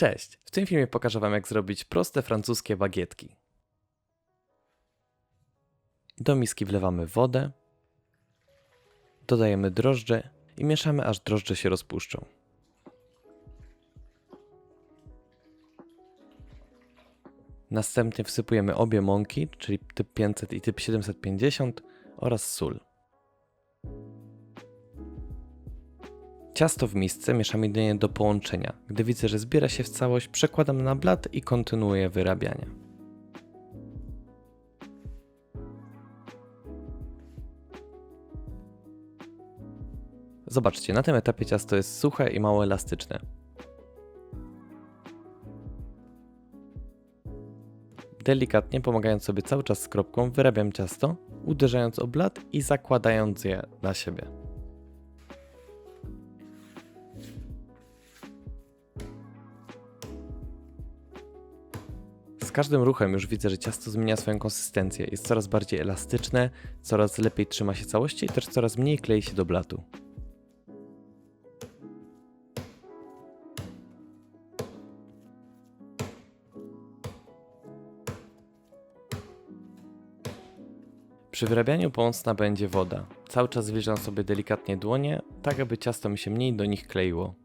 Cześć! W tym filmie pokażę Wam jak zrobić proste francuskie bagietki. Do miski wlewamy wodę, dodajemy drożdże i mieszamy aż drożdże się rozpuszczą. Następnie wsypujemy obie mąki, czyli typ 500 i typ 750 oraz sól. Ciasto w misce mieszam jedynie do połączenia. Gdy widzę, że zbiera się w całość, przekładam na blat i kontynuuję wyrabianie. Zobaczcie, na tym etapie ciasto jest suche i mało elastyczne. Delikatnie, pomagając sobie cały czas skropką, wyrabiam ciasto, uderzając o blat i zakładając je na siebie. Z każdym ruchem już widzę, że ciasto zmienia swoją konsystencję. Jest coraz bardziej elastyczne, coraz lepiej trzyma się całości i też coraz mniej klei się do blatu. Przy wyrabianiu pomocna będzie woda. Cały czas zwierzam sobie delikatnie dłonie, tak aby ciasto mi się mniej do nich kleiło.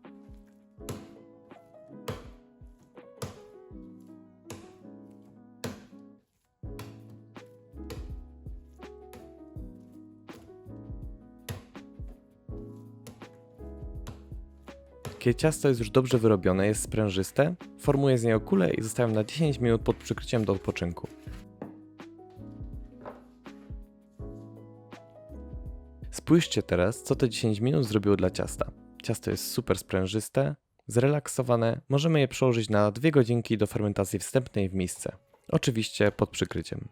Ciasto jest już dobrze wyrobione, jest sprężyste, formuję z niego kulę i zostawiam na 10 minut pod przykryciem do odpoczynku. Spójrzcie teraz, co te 10 minut zrobiło dla ciasta. Ciasto jest super sprężyste, zrelaksowane, możemy je przełożyć na 2 godzinki do fermentacji wstępnej w misce. Oczywiście pod przykryciem.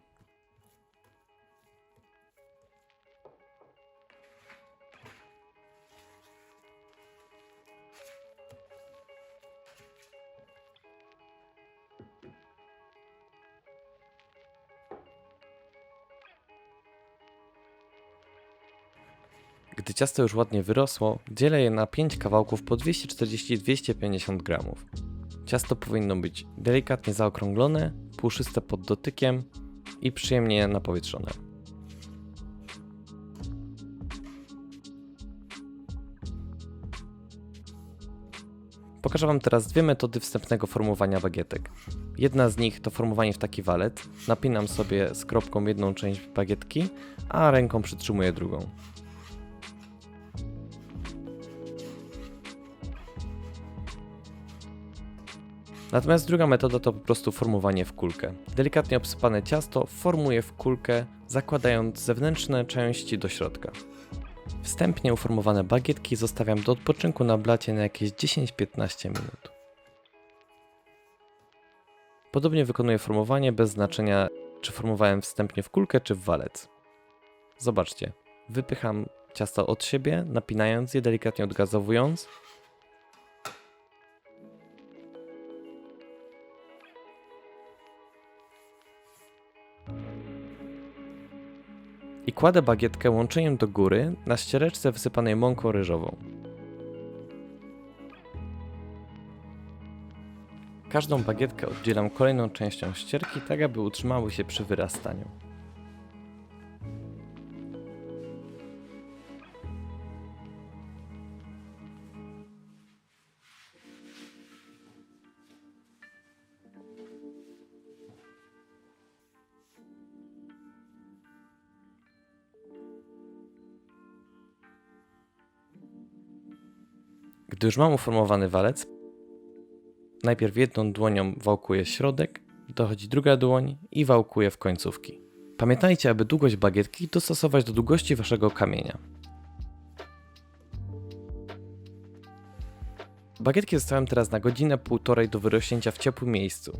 Gdy ciasto już ładnie wyrosło, dzielę je na 5 kawałków po 240-250 gramów. Ciasto powinno być delikatnie zaokrąglone, puszyste pod dotykiem i przyjemnie napowietrzone. Pokażę Wam teraz dwie metody wstępnego formowania bagietek. Jedna z nich to formowanie w taki walec. Napinam sobie skropką jedną część bagietki, a ręką przytrzymuję drugą. Natomiast druga metoda to po prostu formowanie w kulkę. Delikatnie obsypane ciasto formuję w kulkę, zakładając zewnętrzne części do środka. Wstępnie uformowane bagietki zostawiam do odpoczynku na blacie na jakieś 10-15 minut. Podobnie wykonuję formowanie bez znaczenia, czy formowałem wstępnie w kulkę, czy w walec. Zobaczcie, wypycham ciasto od siebie, napinając je, delikatnie odgazowując, i kładę bagietkę łączeniem do góry na ściereczce wysypanej mąką ryżową. Każdą bagietkę oddzielam kolejną częścią ścierki, tak aby utrzymały się przy wyrastaniu. Gdy już mam uformowany walec, najpierw jedną dłonią wałkuję środek, dochodzi druga dłoń i wałkuję w końcówki. Pamiętajcie, aby długość bagietki dostosować do długości waszego kamienia. Bagietki zostawiam teraz na godzinę, półtorej do wyrośnięcia w ciepłym miejscu.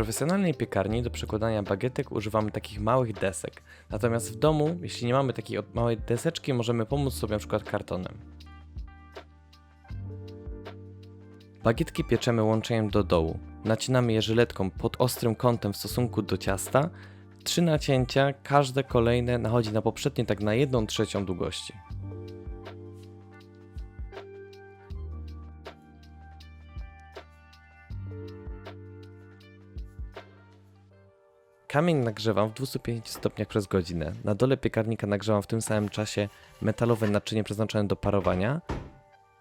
Profesjonalnej piekarni do przekładania bagietek używamy takich małych desek. Natomiast w domu, jeśli nie mamy takiej małej deseczki, możemy pomóc sobie przykład kartonem. Bagietki pieczemy łączeniem do dołu. Nacinamy je żyletką pod ostrym kątem w stosunku do ciasta, Trzy nacięcia, każde kolejne nachodzi na poprzednie tak na 1 trzecią długości. Kamień nagrzewam w 250 stopniach przez godzinę. Na dole piekarnika nagrzewam w tym samym czasie metalowe naczynie przeznaczone do parowania.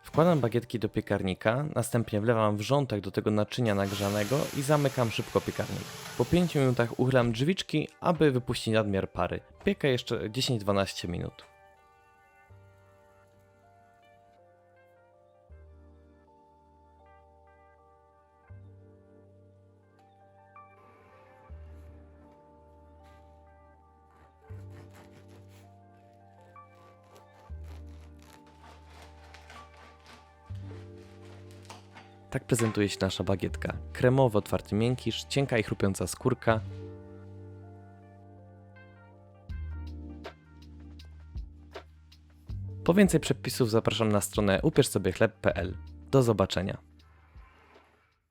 Wkładam bagietki do piekarnika, następnie wlewam wrzątek do tego naczynia nagrzanego i zamykam szybko piekarnik. Po 5 minutach uchylam drzwiczki, aby wypuścić nadmiar pary. Piekę jeszcze 10-12 minut. Tak prezentuje się nasza bagietka. Kremowy, otwarty miękisz, cienka i chrupiąca skórka. Po więcej przepisów zapraszam na stronę upierzsobechleb.pl. Do zobaczenia.